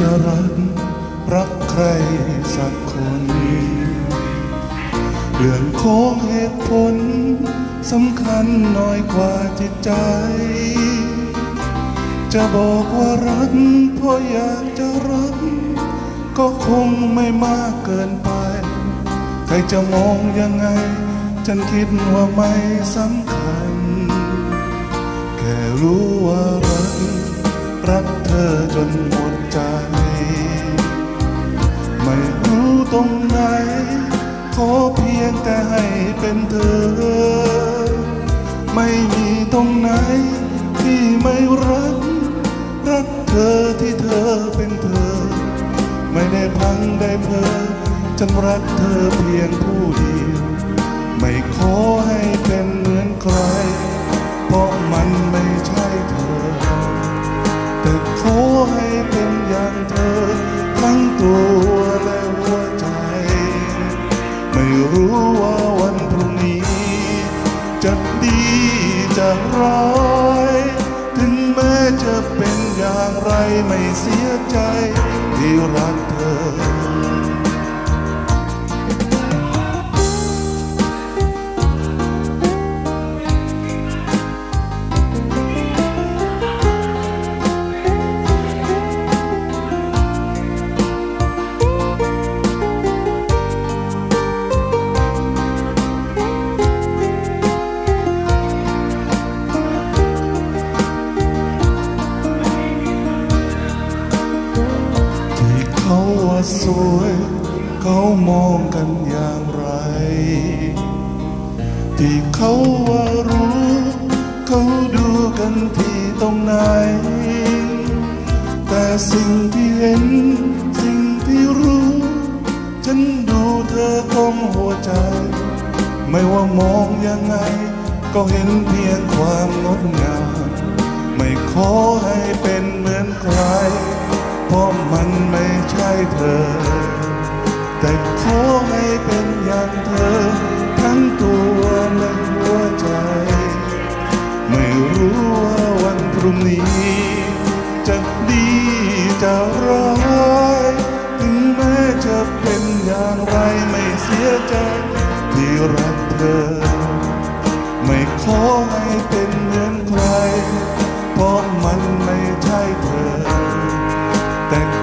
จะรัก รักใครสักคนเรื่องของเหตุผลสำคัญน้อยกว่าจิตใจ จะบอกว่ารักเพราะอยากจะรัก ก็คงไม่มากเกินไป ใครจะมองยังไง ฉันคิดว่าไม่สำคัญ แค่รู้ว่ารัก รักเธอจนหมดใจ ไม่รู้ตรงไหน ขอเพียงแต่ให้เป็นเธอ ไม่มีตรงไหน ที่ไม่รัก รักเธอที่เธอเป็นเธอ ไม่ได้พังได้เพอฉันรักเธอเพียงผู้เดียว ไม่ขอให้เป็นเหมือนใคร เพราะมันไม่ใช่ เธอ ทั้งตัวและหัวใจ ไม่รู้ว่าวันพรุ่งนี้ จะดีจะร้าย ถึงแม้จะเป็นอย่างไรไม่เสียใจที่ สวย เขามองกันอย่างไร ที่เขาว่ารู้ เขาดูกันที่ตรงไหน แต่สิ่งที่เห็น สิ่งที่รู้ ฉันดูเธอตรงหัวใจ ไม่ว่ามองยังไง ก็เห็นเพียงความงดงาม ไม่ขอให้เป็นเหมือนใคร ราะมันไม่ใช่เธอ แต่ขอให้เป็นอย่างเธอ ทั้งตัวและหัวใจ ไม่รู้ว่าวันพรุ่งนี้ จะดีจะร้ายถึงแม้จะเป็นอย่างไรไม่เสียใจ ที่รักเธอ ไม่ขอให้เป็นเหมือนใครเพราะมัน